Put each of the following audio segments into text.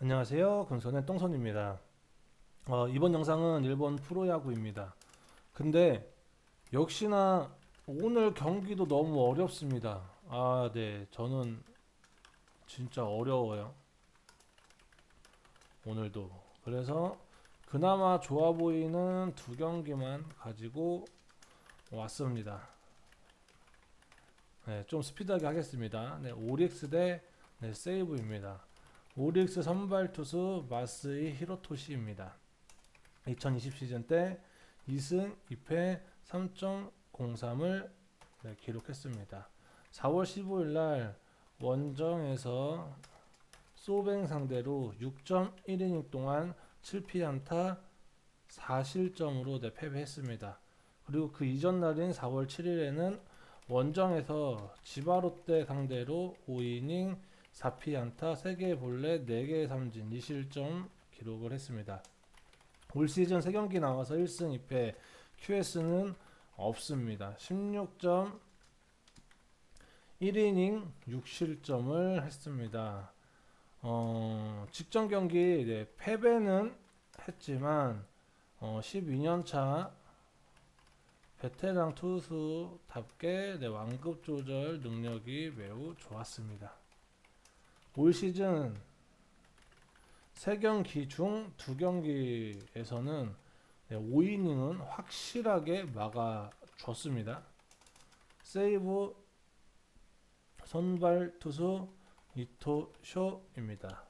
안녕하세요. 금손의 똥손입니다. 어, 이번 영상은 일본 프로야구입니다. 근데 역시나 오늘 경기도 너무 어렵습니다. 아, 네. 저는 진짜 어려워요. 오늘도. 그래서 그나마 좋아 보이는 두 경기만 가지고 왔습니다. 네, 좀 스피드하게 하겠습니다. 네, 오릭스 대 네, 세이브입니다. 오릭스 선발 투수 마스이 히로토시입니다. 2020 시즌 때 2승 2패 3.03을 네, 기록했습니다. 4월 15일 날 원정에서 소뱅 상대로 6.1이닝 동안 7피안타 4실점으로 네, 패배했습니다. 그리고 그 이전 날인 4월 7일에는 원정에서 지바롯데 상대로 5이닝 4피 안타 3개의 볼넷 4개의 삼진 2실점 기록을 했습니다. 올 시즌 3경기 나와서 1승 2패 QS는 없습니다. 16점 1이닝 6실점을 했습니다. 어, 직전 경기 네, 패배는 했지만 어, 12년 차 베테랑 투수답게 네, 완급 조절 능력이 매우 좋았습니다. 올 시즌 3경기 중 2경기에서는 5이닝은 확실하게 막아줬습니다. 세이브 선발 투수 이토 쇼입니다.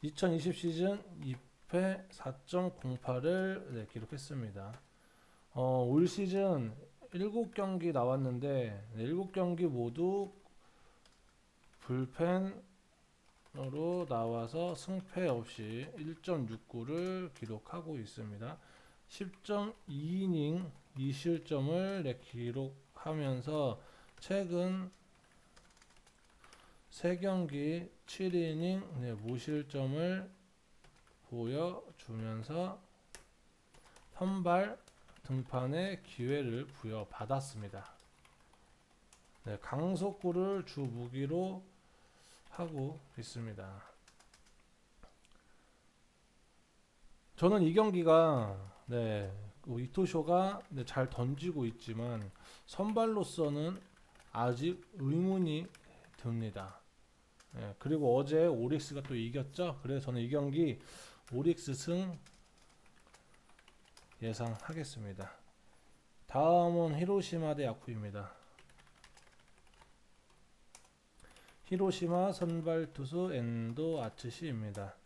2020 시즌 2패 4.08을 기록했습니다. 어, 올 시즌 7경기 나왔는데 7경기 모두 불펜으로 나와서 승패 없이 1.69를 기록하고 있습니다. 10.2이닝 2실점을 네, 기록하면서 최근 3경기 7이닝 네, 무실점을 보여주면서 선발 등판의 기회를 부여받았습니다. 네, 강속구를 주 무기로 하고 있습니다. 저는 이 경기가 네, 그 이토쇼가 네, 잘 던지고 있지만 선발로서는 아직 의문이 듭니다. 네, 그리고 어제 오릭스가 또 이겼죠. 그래서 저는 이 경기 오릭스 승 예상하겠습니다. 다음은 히로시마 대 야쿠입니다. 히로시마 선발 투수 엔도 아츠시입니다.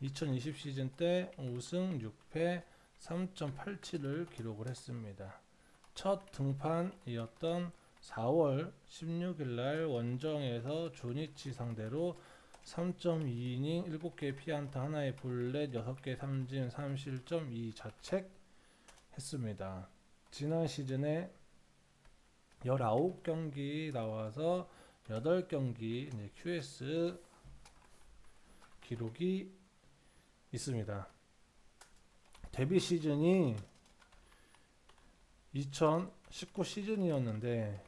2020 시즌 때 우승 6패 3.87을 기록을 했습니다. 첫 등판이었던 4월 16일 날 원정에서 조니치 상대로 3.2이닝 7개 피안타 하나의 볼넷 6개 삼진 3실점 2자책 했습니다. 지난 시즌에 19경기 나와서 8경기 이제 QS 기록이 있습니다. 데뷔 시즌이 2019 시즌이었는데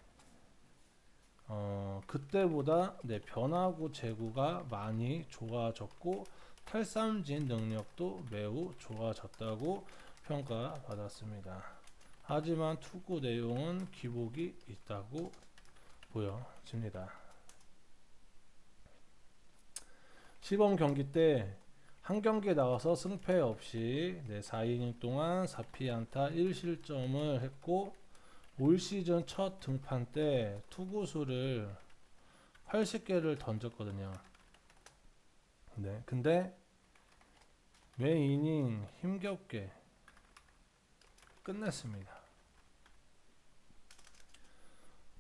어, 그때보다 네, 변화구 제구가 많이 좋아졌고 탈삼진 능력도 매우 좋아졌다고 평가받았습니다. 하지만 투구 내용은 기복이 있다고 보여집니다. 시범 경기 때 한 경기에 나와서 승패 없이 네, 4이닝 동안 4피안타 1실점을 했고 올 시즌 첫 등판 때 투구수를 80개를 던졌거든요. 네, 근데 매 이닝 힘겹게 끝냈습니다.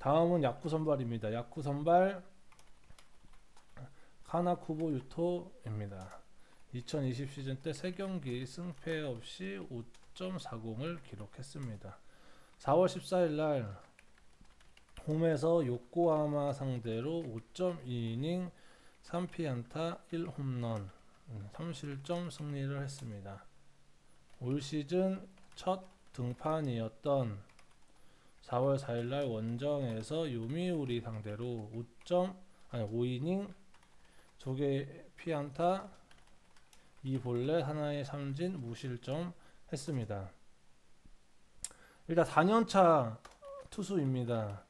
다음은 야쿠 선발입니다. 야쿠 선발 카나쿠보 유토입니다. 2020 시즌 때 3경기 승패 없이 5.40을 기록했습니다. 4월 14일 날 홈에서 요코하마 상대로 5.2이닝 3피안타 1홈런 3실점 승리를 했습니다. 올 시즌 첫 등판이었던 4월 4일 날 원정에서 요미우리 상대로 5. 아니 5이닝 두개 피안타, 이 볼넷, 하나의 삼진, 무실점 했습니다. 일단 4년차 투수입니다.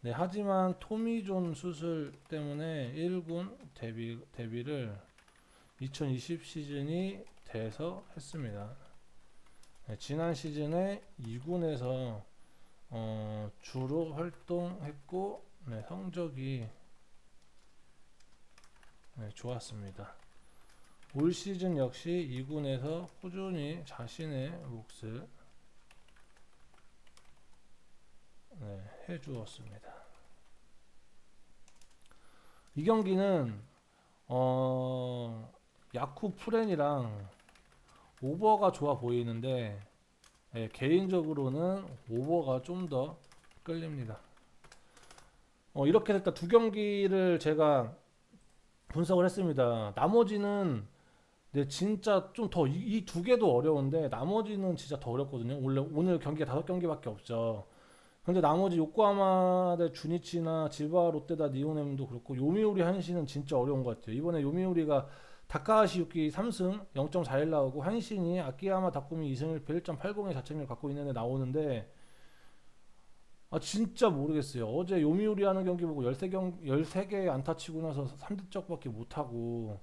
네, 하지만 토미존 수술 때문에 1군 데뷔, 데뷔를 2020 시즌이 돼서 했습니다. 네, 지난 시즌에 2군에서 어, 주로 활동했고 네, 성적이 네, 좋았습니다. 올 시즌 역시 2군에서 꾸준히 자신의 몫을 네, 해주었습니다. 이 경기는 어, 야쿠 프렌이랑 오버가 좋아 보이는데 예, 개인적으로는 오버가 좀 더 끌립니다. 어, 이렇게 일단 두 경기를 제가 분석을 했습니다. 나머지는 네, 진짜 좀 더 이 두 개도 어려운데 나머지는 진짜 더 어렵거든요. 원래 오늘 경기가 다섯 경기밖에 없죠. 근데 나머지 요코하마 대 주니치나 지바 롯데다 니오넴도 그렇고 요미우리 한시는 진짜 어려운 것 같아요. 이번에 요미우리가 다카하시 유키 3승 0.41 나오고 한신이 아키야마 다쿠미 2승 1패 1.80의 자책률 갖고 있는데 나오는데 아 진짜 모르겠어요. 어제 요미우리 하는 경기 보고 13경 13개 안타 치고 나서 3득점밖에 못 하고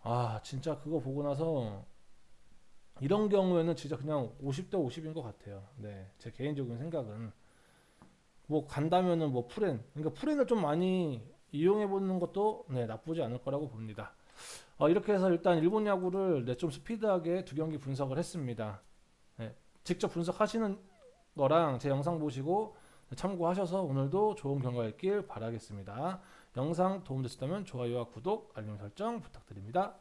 아 진짜 그거 보고 나서 이런 경우에는 진짜 그냥 50대 50인 것 같아요. 네, 제 개인적인 생각은 뭐 간다면은 뭐 프렌, 그러니까 프렌을 좀 많이 이용해 보는 것도 네, 나쁘지 않을 거라고 봅니다. 어, 이렇게 해서 일단 일본 야구를 네, 좀 스피드하게 두 경기 분석을 했습니다. 네, 직접 분석하시는 거랑 제 영상 보시고 참고하셔서 오늘도 좋은 결과 있길 바라겠습니다. 영상 도움되셨다면 좋아요와 구독, 알림 설정 부탁드립니다.